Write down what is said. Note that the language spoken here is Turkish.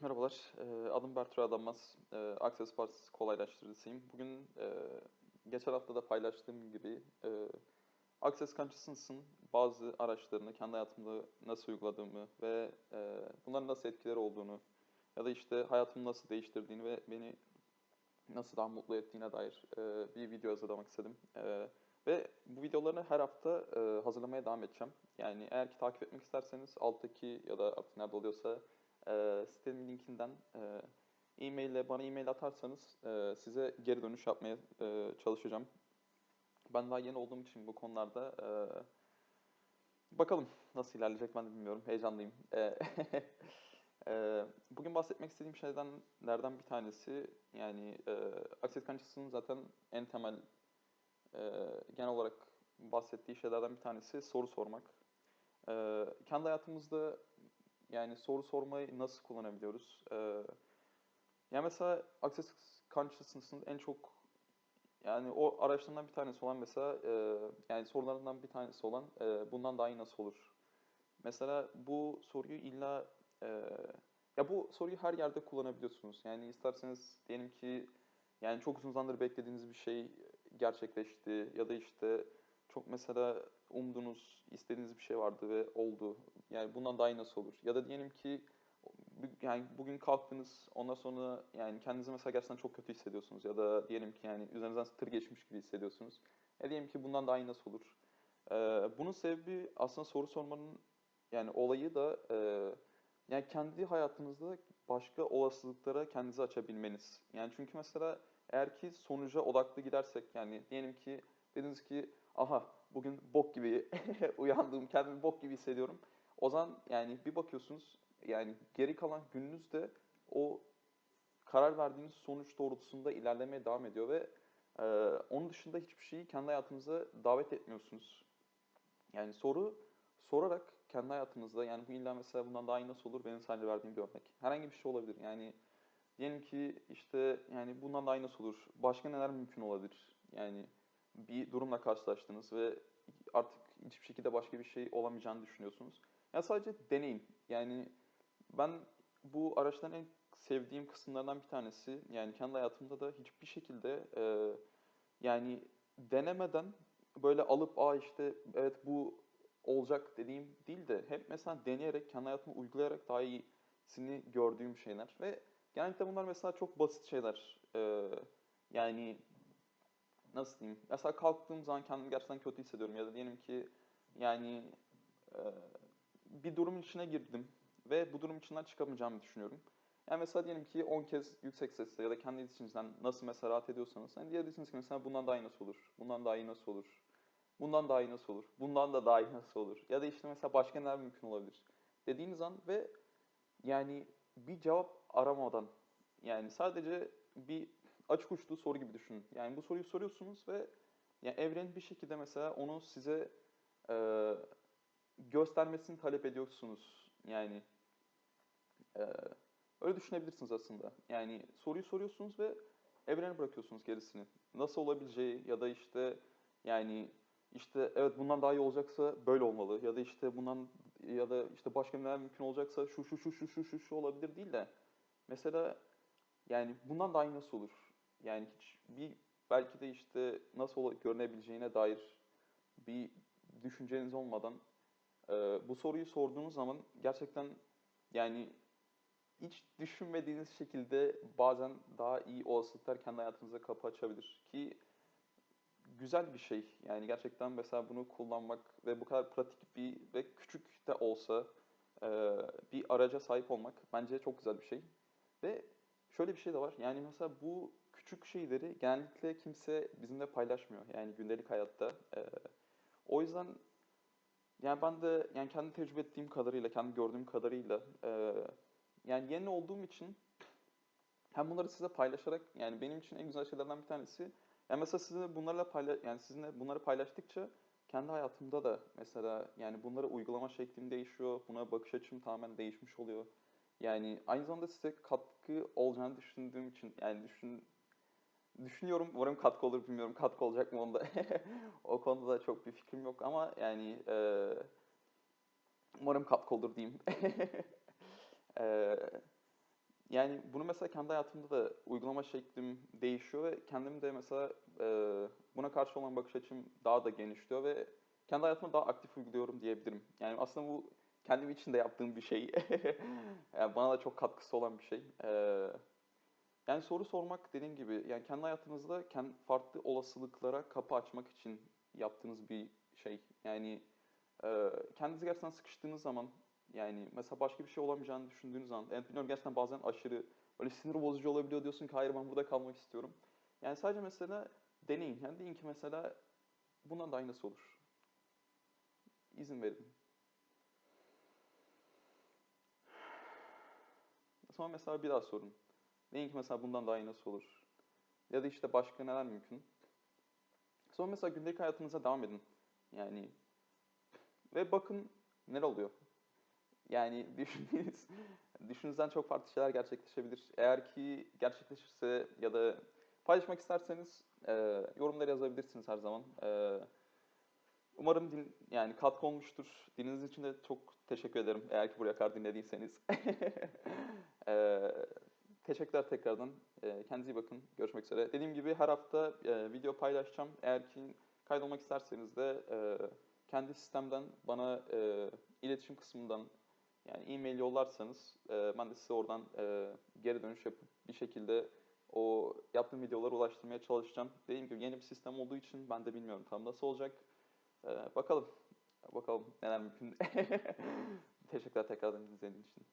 Merhabalar, eee, adım Bertur Adanmaz. Eee, Access Partisi kolaylaştırıcısıyım. Bugün eee, geçen hafta da paylaştığım gibi eee, Access Consciousness'ın bazı araçlarını kendi hayatımda nasıl uyguladığımı ve eee, bunların nasıl etkileri olduğunu ya da işte hayatımı nasıl değiştirdiğini ve beni nasıl daha mutlu ettiğine dair bir video hazırlamak istedim. Ve bu videoları her hafta hazırlamaya devam edeceğim. Yani eğer ki takip etmek isterseniz alttaki ya da artık nerede oluyorsa eee sitenin linkinden eee e-mail ile bana e-mail atarsanız eee, size geri dönüş yapmaya eee, çalışacağım. Ben daha yeni olduğum için bu konularda eee, bakalım nasıl ilerleyecek ben de bilmiyorum. Heyecanlıyım. Eee, eee, bugün bahsetmek istediğim şeylerden bir tanesi yani eee Access Consciousness'ın zaten en temel eee, genel olarak bahsettiği şeylerden bir tanesi soru sormak. Eee, kendi hayatımızda yani soru sormayı nasıl kullanabiliyoruz? Eee, ya mesela Access Consciousness'ın en çok yani o araçlarından bir tanesi olan mesela eee, yani sorularından bir tanesi olan eee, bundan daha iyi nasıl olur? Mesela bu soruyu illa eee, ya bu soruyu her yerde kullanabiliyorsunuz. Yani isterseniz diyelim ki yani çok uzun zamandır beklediğiniz bir şey gerçekleşti ya da işte çok mesela umduğunuz, istediğiniz bir şey vardı ve oldu. Yani bundan daha iyi nasıl olur? Ya da diyelim ki yani bugün kalktınız ondan sonra yani kendinizi mesela gerçekten çok kötü hissediyorsunuz ya da diyelim ki yani üzerinizden tır geçmiş gibi hissediyorsunuz. E diyelim ki bundan daha iyi nasıl olur? Ee, bunun sebebi aslında soru sormanın yani olayı da e, yani kendi hayatınızda başka olasılıklara kendinizi açabilmeniz. Yani çünkü mesela eğer ki sonuca odaklı gidersek yani diyelim ki dediniz ki aha bugün bok gibi uyandım kendimi bok gibi hissediyorum. O zaman yani bir bakıyorsunuz yani geri kalan gününüzde o karar verdiğiniz sonuç doğrultusunda ilerlemeye devam ediyor ve e, onun dışında hiçbir şeyi kendi hayatınıza davet etmiyorsunuz. Yani soru sorarak kendi hayatınızda yani bu illa mesela bundan daha iyi nasıl olur benim sadece verdiğim bir örnek. Herhangi bir şey olabilir. Yani diyelim ki işte yani bundan daha iyi nasıl olur? Başka neler mümkün olabilir? Yani bir durumla karşılaştınız ve artık hiçbir şekilde başka bir şey olamayacağını düşünüyorsunuz. Ya sadece deneyin. Yani ben bu araçların en sevdiğim kısımlardan bir tanesi yani kendi hayatımda da hiçbir şekilde e, yani denemeden böyle alıp aa işte evet bu olacak dediğim değil de hep mesela deneyerek kendi hayatıma uygulayarak daha iyisini gördüğüm şeyler ve genellikle bunlar mesela çok basit şeyler. E, yani nasıl diyeyim? Mesela kalktığım zaman kendimi gerçekten kötü hissediyorum ya da diyelim ki yani e, bir durumun içine girdim ve bu durum içinden çıkamayacağımı düşünüyorum. Yani mesela diyelim ki 10 kez yüksek sesle ya da kendi içinizden nasıl mesela rahat ediyorsanız hani diyebilirsiniz ki mesela bundan daha iyi nasıl olur? Bundan daha iyi nasıl olur? Bundan daha iyi nasıl olur? Bundan da daha iyi nasıl olur? Ya da işte mesela başka neler mümkün olabilir? Dediğiniz an ve yani bir cevap aramadan yani sadece bir açık uçlu soru gibi düşünün. Yani bu soruyu soruyorsunuz ve yani evrenin bir şekilde mesela onu size e, göstermesini talep ediyorsunuz. Yani e, öyle düşünebilirsiniz aslında. Yani soruyu soruyorsunuz ve evrene bırakıyorsunuz gerisini. Nasıl olabileceği ya da işte yani işte evet bundan daha iyi olacaksa böyle olmalı ya da işte bundan ya da işte başka neler mümkün olacaksa şu şu şu şu şu şu olabilir değil de mesela yani bundan daha iyi nasıl olur? Yani hiç bir belki de işte nasıl görünebileceğine dair bir düşünceniz olmadan e, bu soruyu sorduğunuz zaman gerçekten yani hiç düşünmediğiniz şekilde bazen daha iyi olasılıklar kendi hayatınıza kapı açabilir ki güzel bir şey. Yani gerçekten mesela bunu kullanmak ve bu kadar pratik bir ve küçük de olsa e, bir araca sahip olmak bence çok güzel bir şey. Ve şöyle bir şey de var. Yani mesela bu küçük şeyleri genellikle kimse bizimle paylaşmıyor. Yani gündelik hayatta. E, o yüzden yani ben de yani kendi tecrübe ettiğim kadarıyla, kendi gördüğüm kadarıyla e, yani yeni olduğum için hem bunları size paylaşarak yani benim için en güzel şeylerden bir tanesi yani mesela sizinle bunlarla payla yani sizinle bunları paylaştıkça kendi hayatımda da mesela yani bunları uygulama şeklim değişiyor. Buna bakış açım tamamen değişmiş oluyor. Yani aynı zamanda size katkı olacağını düşündüğüm için yani düşün düşünüyorum. Umarım katkı olur bilmiyorum. Katkı olacak mı onda. O konuda da çok bir fikrim yok ama yani e, umarım katkı olur diyeyim. Ee, Yani bunu mesela kendi hayatımda da uygulama şeklim değişiyor ve kendim de mesela e, buna karşı olan bakış açım daha da genişliyor ve kendi hayatımda daha aktif uyguluyorum diyebilirim. Yani aslında bu kendim için de yaptığım bir şey. Yani bana da çok katkısı olan bir şey. E, yani soru sormak dediğim gibi yani kendi hayatınızda kendi farklı olasılıklara kapı açmak için yaptığınız bir şey. Yani e, kendinizi gerçekten sıkıştığınız zaman yani mesela başka bir şey olamayacağını düşündüğünüz zaman evet biliyorum gerçekten bazen aşırı böyle sinir bozucu olabiliyor diyorsun ki hayır ben burada kalmak istiyorum. Yani sadece mesela deneyin. Yani deyin ki mesela bundan da aynısı olur. İzin verin. Sonra mesela bir daha sorun. Deyin ki mesela bundan daha iyi nasıl olur? Ya da işte başka neler mümkün? Sonra mesela gündelik hayatınıza devam edin. Yani ve bakın neler oluyor. Yani düşündüğünüz, düşündüğünüzden çok farklı şeyler gerçekleşebilir. Eğer ki gerçekleşirse ya da paylaşmak isterseniz e, yorumlara yazabilirsiniz her zaman. E, umarım din, yani katkı olmuştur. Dininiz için de çok teşekkür ederim. Eğer ki buraya kadar dinlediyseniz. e, teşekkürler tekrardan. E, kendinize iyi bakın. Görüşmek üzere. Dediğim gibi her hafta e, video paylaşacağım. Eğer ki kaydolmak isterseniz de e, kendi sistemden bana e, iletişim kısmından yani e-mail yollarsanız ben de size oradan geri dönüş yapıp bir şekilde o yaptığım videoları ulaştırmaya çalışacağım. Dediğim gibi yeni bir sistem olduğu için ben de bilmiyorum tam nasıl olacak. Bakalım. Bakalım neler mümkün. Teşekkürler tekrardan izlediğiniz için.